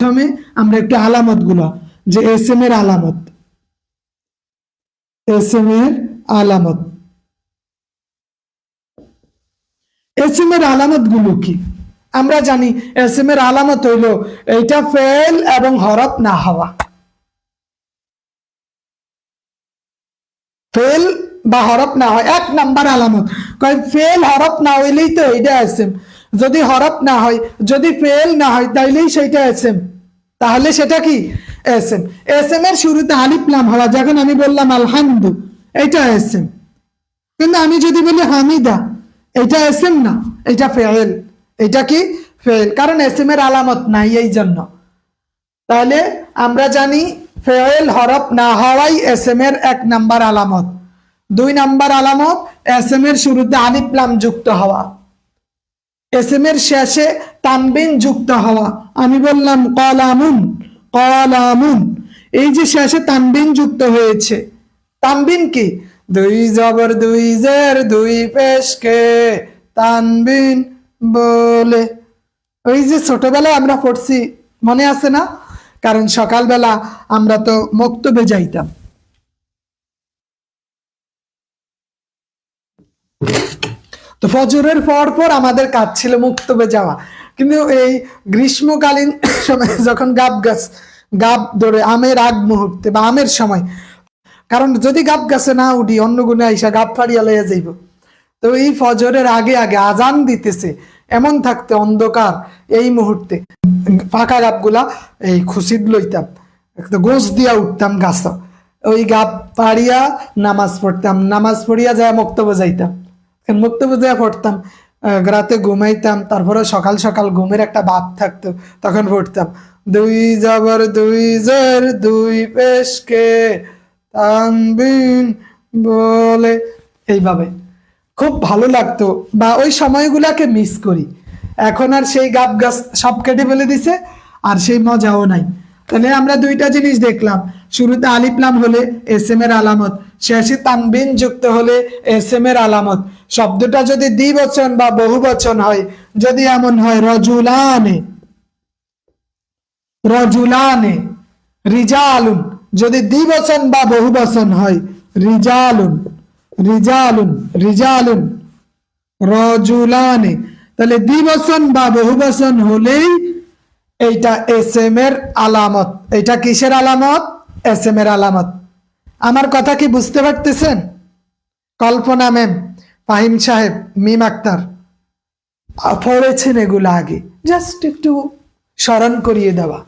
প্রথমে আমরা একটু আলামতগুলো যে এস এম এর আলামত। এস এম এর আলামত। এস এম এর আলামতগুলো কি? আমরা জানি এস এম এর আলামত হইল এইটা ফেল এবং হরফ না হওয়া। ফেল বা হরফ না হয় এক নাম্বার আলামত। কয় ফেল, হরফ না হইলেই তো এইটা এসএম। যদি হরপ না হয়, যদি ফেল না হয়, তাইলেই সেইটা এসএম। তাহলে সেটা কি? এস এম এস এম এর শুরুতে আলিফ লাম হওয়া, যখন আমি বললাম আলহামদু এটা এসএম। কিন্তু আমি যদি বলি হামিদা এটা এস এম না এটা ফেল। এটা কি? ফেল। কারণ এসএম এর আলামত নাই এই জন্য। তাহলে আমরা জানি ফেল হরফ না হওয়াই এস এম এর এক নাম্বার আলামত। দুই নাম্বার আলামত এস এম এর শুরুতে আলিপ্লাম যুক্ত হওয়া। এস এম এর শেষে তানবিন যুক্ত হওয়া। আমি বললাম, কলামুন কলামুন। এই যে শেষে তানবিন যুক্ত হয়েছে। তানবিন কি? দুই জবর, দুই জের, দুই পেশকে তানবিন বলে। ওই যে ছোটবেলায় আমরা পড়ছি, মনে আছে না? কারণ সকালবেলা আমরা তো মক্তবে যাইতাম। তো ফজরের পর পর আমাদের কাজ ছিল মুক্তবে যাওয়া। কিন্তু এই গ্রীষ্মকালীন সময় যখন গাব গাছ, গাব ধরে আমের আগ মুহূর্তে বা আমের সময়, কারণ যদি গাব গাছে না উঠি, অন্য গুণে আইসা গাব ফাড়িয়া লইয়া যাইব। তো এই ফজরের আগে আগে আজান দিতেছে, এমন থাকতে অন্ধকার এই মুহূর্তে। ফাঁকা গাবগুলা এই খুশিদ লইতাম, একটা গোস দিয়া উঠতাম গাছ। ওই গাব পাড়িয়া নামাজ পড়তাম, নামাজ পড়িয়া যায় মক্তব্য যাইতাম। মক্তব্য যায় পড়তাম রাতে ঘুমাইতাম, তারপরে সকাল সকাল ঘুমের একটা ভাব থাকতো, তখন পড়তাম দুই জবর, দুই জের, দুই পেশকে বলে। এইভাবে। খুব ভালো লাগতো, বা ওই সময়গুলাকে মিস করি। এখন আর সেই গাব গাছ সব কেটে ফেলে দিছে, আর সেই মজাও নাই। তাহলে আমরা দুইটা জিনিস দেখলাম। শুরুতে আলিপ্লাম হলে এস এম এর আলামত, শেষে তানবিন যুক্ত হলে এস এম এর আলামত। শব্দটা যদি দ্বিবচন বা বহুবচন হয়, যদি এমন হয়, রজুলানে রজুলানে, রিজালুন। যদি দ্বিবচন বা বহুবচন হয়, রিজালুন রিজালুন রিজালুন, রজুলানে। তাহলে দ্বিবচন বা বহুবচন হলেই এইটা এস এম এর আলামত। এটা কিসের আলামত? এস এম এর আলামত। আমার কথা কি বুঝতে পারতেছেন? কল্পনা ম্যাম, ফাহিম সাহেব, মিম আক্তার। পড়েছেন এগুলো আগে। জাস্ট একটু স্মরণ করিয়ে দেওয়া।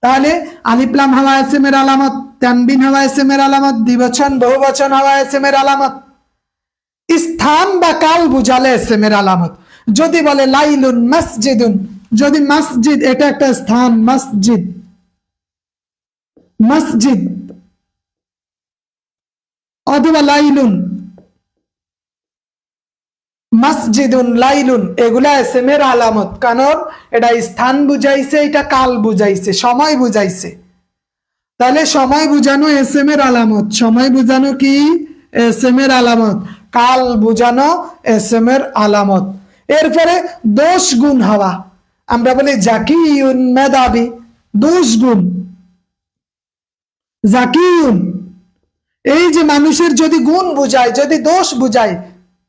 তাহলে আলিপ্লাম হওয়া এস এম এর আলামত, তানবিন হওয়া এস এম এর আলামত, দ্বিবচন, বহুবচন হওয়া এস এম এর আলামত। স্থান বা কাল বুঝালে এস এম এর আলামত। যদি বলে লাইলুন মসজিদুন, যদি মসজিদ, এটা একটা স্থান, মসজিদ। মসজিদ। অথবা লাইলুন। মসজিদুন লাইলুন, এগুলা এস এম আলামত। কারণ এটা স্থান বুঝাইছে, এটা কাল বুঝাইছে, সময় বুঝাইছে। তাহলে সময় বুঝানো এস এম এর আলামত। সময় বুঝানো কি? এস এম এর আলামত। কাল বুঝানো এস এম এর আলামত। এরপরে দোষ গুণ হওয়া। আমরা বলি জাকিউন মেধাবী। দোষ গুণ। জাকিউন এই যে মানুষের যদি গুণ বুঝায়, যদি দোষ বুঝায়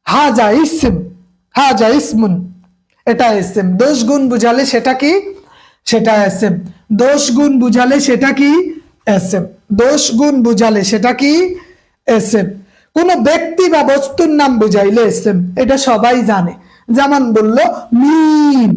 হা যা ইসম, হাজা ইসমুন, এটা এসএম দোষ গুণ বুঝালে সেটা কি? সেটা এসএম দোষ গুণ বুঝালে সেটা কি? এসএম দোষ গুণ বুঝালে সেটা কি? এসএম কোন ব্যক্তি বা বস্তুর নাম বুঝাইলে এসএম এটা সবাই জানে। যেমন বলল, মিম।